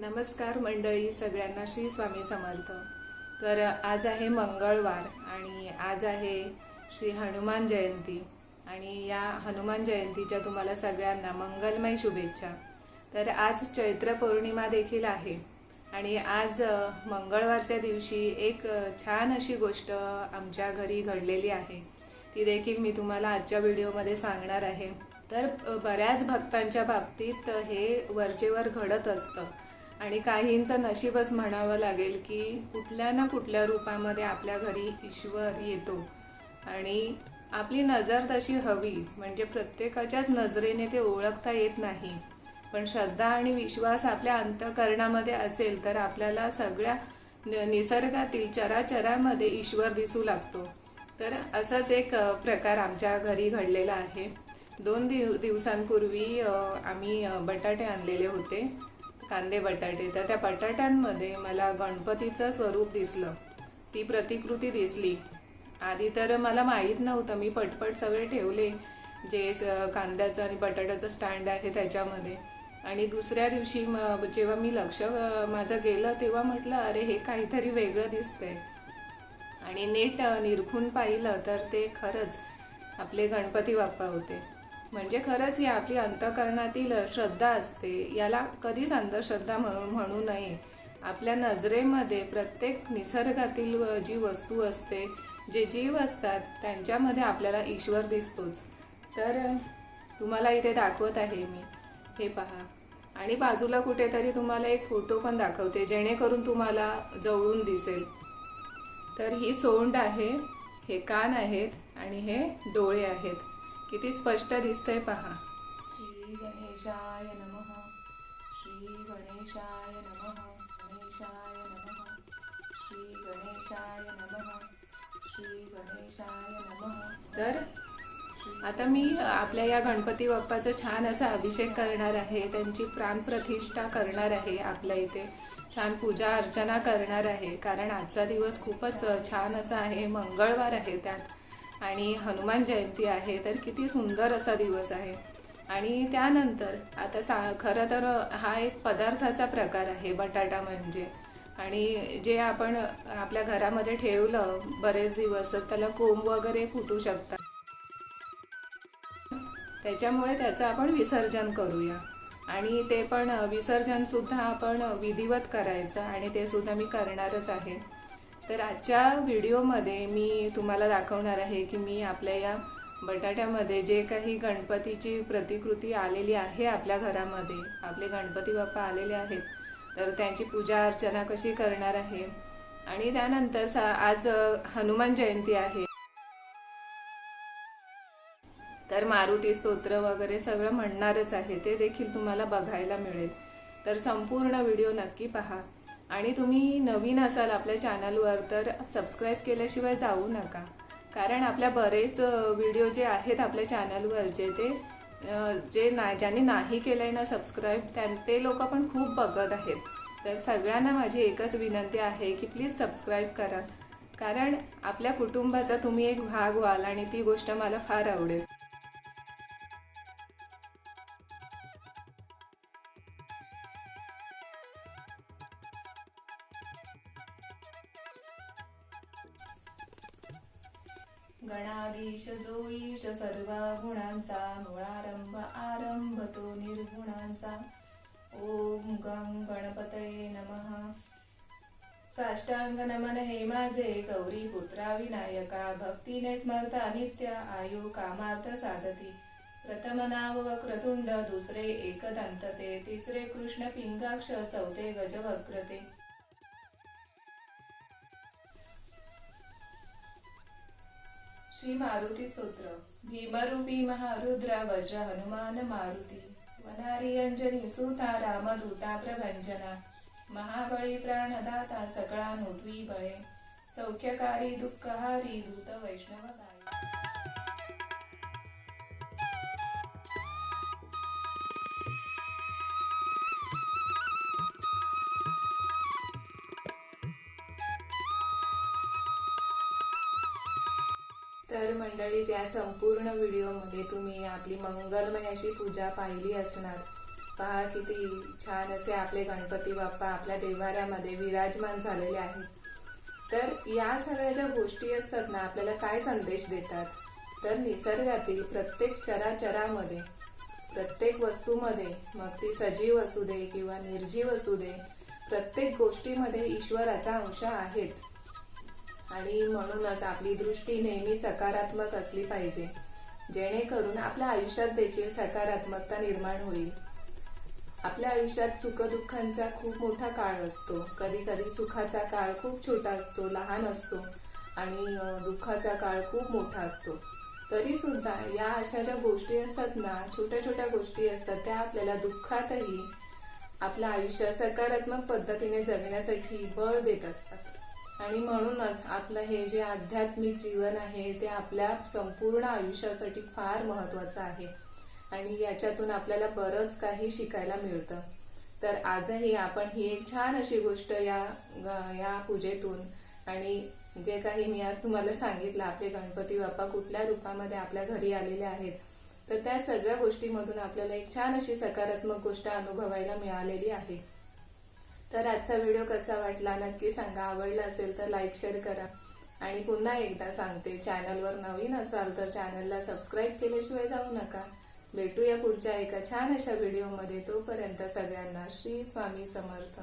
नमस्कार मंडळी सगळ्यांना श्री स्वामी समर्थ. तर आज आहे मंगळवार आणि आज आहे श्री हनुमान जयंती. आणि या हनुमान जयंतीच्या तुम्हाला सगळ्यांना मंगलमय शुभेच्छा. तर आज चैत्र पौर्णिमा देखील आहे. आणि आज मंगळवारच्या दिवशी एक छान अशी गोष्ट आमच्या घरी घडलेली आहे. ती देखील मी तुम्हाला आजच्या व्हिडिओमध्ये सांगणार आहे. तर बऱ्याच भक्तांच्या बाबतीत हे वरचेवर घडत असतं. आणि काहींचं नशीबच म्हणावं लागेल की कुठल्या ना कुठल्या रूपामध्ये आपल्या घरी ईश्वर येतो. आणि आपली नजर तशी हवी म्हणजे प्रत्येकाच्याच नजरेने ते ओळखता येत नाही. पण श्रद्धा आणि विश्वास आपल्या अंतकरणामध्ये असेल तर आपल्याला सगळ्या न- निसर्गातील चराचरामध्ये ईश्वर दिसू लागतो. तर असाच एक प्रकार आमच्या घरी घडलेला आहे. दोन दिव दिवसांपूर्वी आम्ही बटाटे आणलेले होते. कांदे बटाटे. तर त्या बटाट्यांमध्ये मला गणपतीचं स्वरूप दिसलं. ती प्रतिकृती दिसली. आधी तर मला माहीत नव्हतं. मी पटपट सगळे ठेवले जे स- कांद्याचं आणि बटाट्याचं स्टँड आहे त्याच्यामध्ये. आणि दुसऱ्या दिवशी म जेव्हा मी लक्ष माझं गेलं तेव्हा म्हटलं अरे हे काहीतरी वेगळं दिसतंय. आणि नीट निरखून पाहिलं तर ते खरंच आपले गणपती बाप्पा होते. म्हणजे खरंच ही आपली अंतकरणातील श्रद्धा असते. याला कधीच अंधश्रद्धा म्हणून म्हणू नये. आपल्या नजरेमध्ये प्रत्येक निसर्गातील जी वस्तू असते जे जीव असतात त्यांच्यामध्ये आपल्याला ईश्वर दिसतोच. तर तुम्हाला इथे दाखवत आहे मी. हे पहा. आणि बाजूला कुठेतरी तुम्हाला एक फोटो पण दाखवते जेणेकरून तुम्हाला जवळून दिसेल. तर ही सोंड आहे हे कान आहेत आणि हे डोळे आहेत. किती स्पष्ट दिसतंय पहा. श्री गणेशाय नमः. श्री गणेशाय नमः. गणेशाय नमः. श्री गणेशाय नमः. श्री गणेशाय नमः. तर आता मी आपल्या या गणपती बाप्पाचं छान असा अभिषेक करणार आहे. त्यांची प्राणप्रतिष्ठा करणार आहे आपल्या इथे. छान पूजा अर्चना करणार आहे. कारण आजचा दिवस खूपच छान असा आहे. मंगळवार आहे त्यात. आणि हनुमान जयंती आहे तर किती सुंदर असा दिवस आहे. आणि त्यानंतर आता सा खरं तर हा एक पदार्थाचा प्रकार आहे बटाटा म्हणजे. आणि जे आपण आपल्या घरामध्ये ठेवलं बरेच दिवस तर त्याला कोंब वगैरे फुटू शकतात. त्याच्यामुळे त्याचं आपण विसर्जन करूया. आणि ते पण विसर्जन सुद्धा आपण विधिवत करायचं आणि ते सुद्धा मी करणारच आहे. तर आजच्या व्हिडिओमध्ये मी तुम्हाला दाखवणार आहे की मी आपल्या या बटाट्यामध्ये जे काही गणपतीची प्रतिकृती आलेली आहे आपल्या घरामध्ये आपले गणपती बाप्पा आलेले आहेत तर त्यांची पूजा अर्चना कशी करणार आहे? आणि त्यानंतर सा आज हनुमान जयंती आहे. तर मारुती स्तोत्र वगैरे सगळं म्हणणारच आहे ते देखील तुम्हाला बघायला मिळेल. तर संपूर्ण व्हिडिओ नक्की पहा. आणि तुम्ही नवीन असाल आपल्या चॅनलवर तर सबस्क्राईब केल्याशिवाय जाऊ नका. कारण आपल्या बरेच व्हिडिओ जे आहेत आपल्या चॅनलवरचे ते जे ना ज्यांनी नाही केलं आहे ना सबस्क्राईब त्यां ते लोक पण खूप बघत आहेत. तर सगळ्यांना माझी एकच विनंती आहे की प्लीज सबस्क्राईब करा. कारण आपल्या कुटुंबाचा तुम्ही एक भाग व्हाल आणि ती गोष्ट मला फार आवडेल. गणाधीश जो ईश सर्व गुणांचा मुळारंभ आरंभ तो निर्गुणांचा. ओम गं गणपतये नमः. साष्टांग नमन हे माझे गौरी पुत्रा विनायका भक्तीने स्मरता नित्य आयु कामार्थ साधती. प्रथम नाव वक्रतुंड दुसरे एकदंत ते तिसरे कृष्ण पिंगाक्ष चौथे गजवक्रते. श्री मारुती स्तोत्र. भीमरूपी महारुद्रा वज हनुमान मारुती. वनारी अंजनी सुता रामदूता प्रभंजना. महाबळी प्राणदाता सकळा नोटवी बळे सौख्यकारी दुःखहारी दूत वैष्णव गाय तर मंडळी या संपूर्ण व्हिडिओमध्ये तुम्ही आपली मंगलमयाची पूजा पाहिली असणार पहा किती छान असे आपले गणपती बाप्पा आपल्या देवाऱ्यामध्ये विराजमान झालेले आहेत. तर या सगळ्या ज्या गोष्टी असतात ना आपल्याला काय संदेश देतात? तर निसर्गातील प्रत्येक चराचरामध्ये प्रत्येक वस्तूमध्ये मग ती सजीव असू दे किंवा निर्जीव असू दे प्रत्येक गोष्टीमध्ये ईश्वराचा अंश आहेच. आणि म्हणूनच आपली दृष्टी नेहमी सकारात्मक असली पाहिजे. जेणेकरून आपल्या आयुष्यात देखील सकारात्मकता निर्माण होईल. आपल्या आयुष्यात सुखदुःखांचा खूप मोठा काळ असतो. कधी कधी सुखाचा काळ खूप छोटा असतो लहान असतो आणि दुःखाचा काळ खूप मोठा असतो. तरी सुद्धा या अशा ज्या गोष्टी असतात ना छोट्या छोट्या गोष्टी असतात त्या आपल्याला दुःखातही आपलं आयुष्य सकारात्मक पद्धतीने जगण्यासाठी बळ देत असतात. आणि म्हणूनच आपलं हे जे आध्यात्मिक जीवन आहे ते आपल्या संपूर्ण आयुष्यासाठी फार महत्त्वाचं आहे. आणि याच्यातून आपल्याला बरंच काही शिकायला मिळतं. तर आजही आपण ही एक छान अशी गोष्ट या या पूजेतून आणि जे काही मी आज तुम्हाला सांगितलं आपले गणपती बाप्पा कुठल्या रूपामध्ये आपल्या घरी आलेले आहेत तर त्या सगळ्या गोष्टीमधून आपल्याला एक छान अशी सकारात्मक गोष्ट अनुभवायला मिळालेली आहे. तर आजचा व्हिडिओ कसा वाटला नक्की सांगा. आवडला असेल तर लाईक शेअर करा. आणि पुन्हा एकदा सांगते चॅनलवर नवीन असाल तर चॅनलला सबस्क्राईब केल्याशिवाय जाऊ नका. भेटूया पुढच्या एका छान अशा व्हिडिओमध्ये तोपर्यंत सगळ्यांना श्री स्वामी समर्थ.